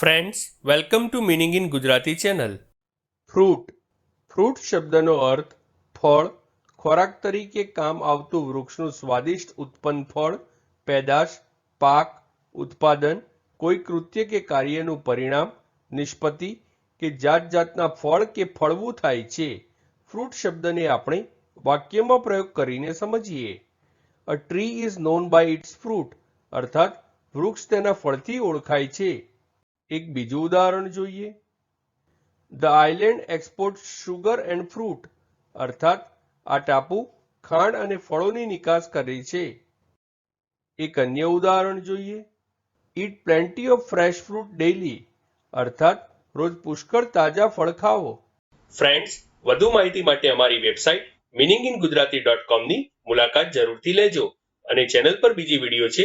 Friends welcome to meaning in Gujarati channel fruit fruit શબ્દનો અર્થ ફળ. ખોરાક તરીકે કામ આવતું વૃક્ષનું સ્વાદિષ્ટ ઉત્પન્ન ફળ, પેદાશ, પાક, ઉત્પાદન, કોઈ કૃત્ય કે કાર્યનું પરિણામ, નિષ્પત્તિ કે જાત જાતના ફળ કે ફળવું થાય છે. ફ્રૂટ શબ્દને આપણે વાક્યમાં પ્રયોગ કરીને સમજીએ. A tree is known by its fruit અર્થાત વૃક્ષ તેના ફળથી ઓળખાય છે. એક બીજું ઉદાહરણ જોઈએ. The island export sugar and fruit અર્થાત, આ ટાપુ ખાંડ અને ફળોની નિકાસ કરે છે. એક અન્ય ઉદાહરણ જોઈએ. Eat plenty of fresh fruit daily અર્થાત, રોજ પુષ્કળ તાજા ફળ ખાઓ. ફ્રેન્ડ્સ વધુ માહિતી માટે અમારી website meaning in Gujarati dot કોમની મુલાકાત જરૂરથી લેજો અને ચેનલ પર બીજી વીડિયો છે